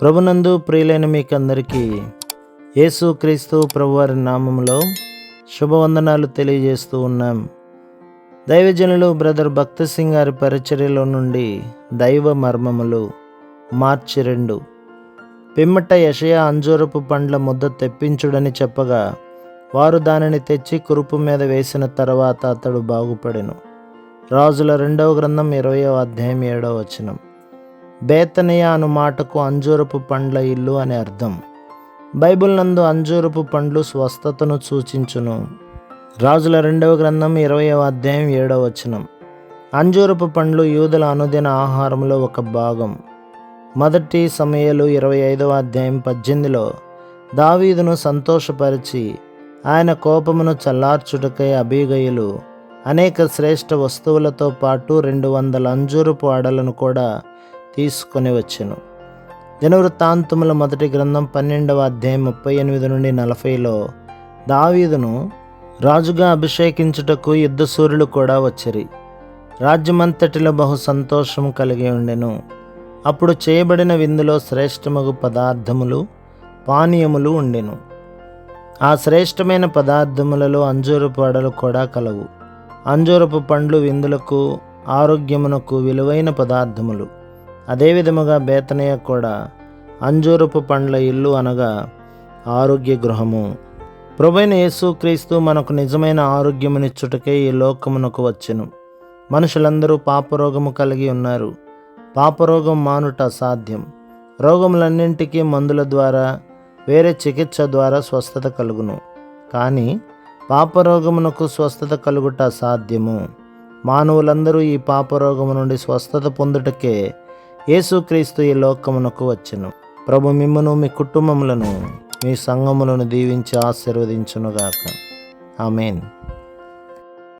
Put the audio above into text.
ప్రభునందు ప్రియులైన మీకందరికీ యేసుక్రీస్తు ప్రభువారి నామంలో శుభవందనాలు తెలియజేస్తూ ఉన్నాం. దైవజనులు బ్రదర్ భక్త సింగ్ గారి పరిచర్యలో నుండి దైవ మర్మములు మార్చి రెండు. పిమ్మట యషయ అంజూరపు పండ్ల ముద్ద తెప్పించుడని చెప్పగా వారు దానిని తెచ్చి కురుపు మీద వేసిన తర్వాత అతడు బాగుపడెను. రాజుల రెండవ గ్రంథం ఇరవయో అధ్యాయం ఏడవ వచనం. బేతనియా అను మాటకు అంజూరపు పండ్ల ఇల్లు అని అర్థం. బైబిల్ నందు అంజూరపు పండ్లు స్వస్థతను సూచించును. రాజుల రెండవ గ్రంథం ఇరవయవ అధ్యాయం ఏడవ వచనం. అంజూరపు పండ్లు యూదుల అనుదిన ఆహారంలో ఒక భాగం. మొదటి సమయాలు ఇరవై ఐదవ అధ్యాయం పద్దెనిమిదిలో దావీదును సంతోషపరిచి ఆయన కోపమును చల్లార్చుటకై అబీగయులు అనేక శ్రేష్ఠ వస్తువులతో పాటు రెండు వందల అంజూరపు అడలను కూడా తీసుకొని వచ్చెను. జనవృత్తాంతముల మొదటి గ్రంథం పన్నెండవ అధ్యాయం ముప్పై ఎనిమిది నుండి నలభైలో దావీదును రాజుగా అభిషేకించుటకు యుద్ధసూరులు కూడా వచ్చిరి. రాజ్యమంతటిలో బహు సంతోషం కలిగి ఉండెను. అప్పుడు చేయబడిన విందులో శ్రేష్టమగు పదార్థములు పానీయములు ఉండెను. ఆ శ్రేష్టమైన పదార్థములలో అంజూరపు అడలు కూడా కలవు. అంజూరపు పండ్లు విందులకు ఆరోగ్యమునకు విలువైన పదార్థములు. అదేవిధముగా బేతనయ్య కూడా అంజూరపు పండ్ల ఇల్లు అనగా ఆరోగ్య గృహము. ప్రభైన యేసుక్రీస్తు మనకు నిజమైన ఆరోగ్యమునిచ్చుటకే ఈ లోకమునకు వచ్చెను. మనుషులందరూ పాపరోగము కలిగి ఉన్నారు. పాపరోగం మానుట అసాధ్యం. రోగములన్నింటికీ మందుల ద్వారా వేరే చికిత్స ద్వారా స్వస్థత కలుగును. కానీ పాపరోగమునకు స్వస్థత కలుగుట అసాధ్యము. మానవులందరూ ఈ పాపరోగము నుండి స్వస్థత పొందుటకే యేసుక్రీస్తు ఈ లోకమునకు వచ్చెను. ప్రభు మిమ్మను మీ కుటుంబములను మీ సంఘములను దీవించి ఆశీర్వదించునుగాక. ఆమెన్.